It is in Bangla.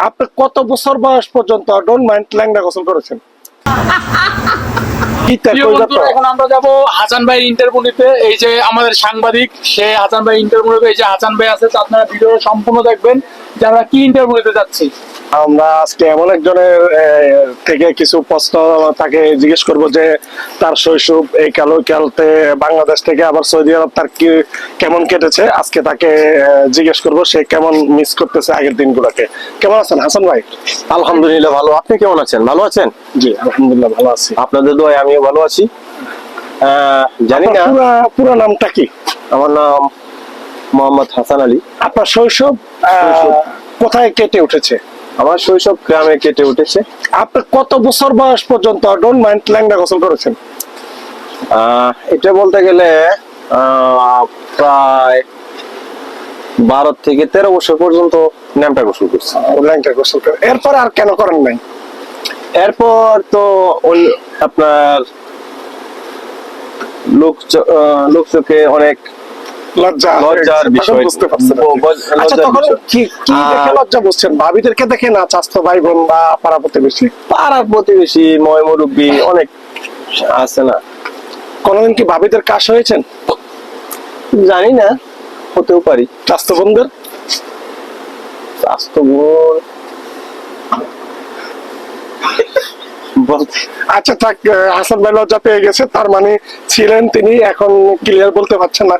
আপনি কত বছর বয়স পর্যন্ত ডোন্ট মাইন্ড ল্যাংড়া গোসল করেছেন? এখন আমরা যাব হাসান ভাই ইন্টারভিউ নিতে এই যে আমাদের সাংবাদিক সে হাসান ভাই ইন্টারভিউ নেবে এই যে হাসান ভাই আছে তো আপনারা ভিডিও সম্পূর্ণ দেখবেন যে আমরা কি ইন্টারভিউতে যাচ্ছি। আমরা আজকে এমন একজনের থেকে কিছু প্রশ্ন তাকে জিজ্ঞেস করব যে তার শৈশব এই কালো কালতে বাংলাদেশ থেকে আবার সৌদি আরব তার কি কেমন কেটেছে? আজকে তাকে জিজ্ঞেস করব সে কেমন মিস করতেছে আগের দিনগুলোকে। কেমন আছেন হাসান ভাই? আলহামদুলিল্লাহ ভালো। আপনি কেমন আছেন? ভালো আছেন? জি আলহামদুলিল্লাহ ভালো আছি। আপনাদের দোয়ায় আমিও ভালো আছি। জানি না। পুরো নামটা কি? আমার নাম মোহাম্মদ হাসান আলী। আপনার শৈশব। কোথায় কেটে উঠেছে? আমার শৈশব গ্রামে কেটে উঠেছে। আপনি কত বছর বয়স পর্যন্ত ডোন্ট মাইন্ড ল্যাংড়া গোসল করেছেন? এটা বলতে গেলে প্রায় বারো থেকে তেরো বছর পর্যন্ত ন্যামটা গোসল করছি। ল্যাংড়া গোসল করে। এরপরে আর কেন করেন নাই? এরপর তো আপনার লোক লোক চোখে অনেক লজ্জা লজ্জার বিষয়। বুঝতে পারছেন ব- ব- আচ্ছা তখন কি কি দেখে লজ্জা বুঝছেন? ভাবিদেরকে দেখে না চাস্তো ভাই বোন বা পাড়া প্রতিবেশী? পাড়ার প্রতিবেশী ময় মুরব্বী অনেক আছে না। কোনোদিন কি ভাবিদের কাশ হয়েছেন? জানি না হতেও পারি। চাস্তো বোনদের আচ্ছা থাক হাসান ভাই লজ্জা পেয়ে গেছে তার মানে ছিলেন তিনি এখন ক্লিয়ার বলতে পারছেন না।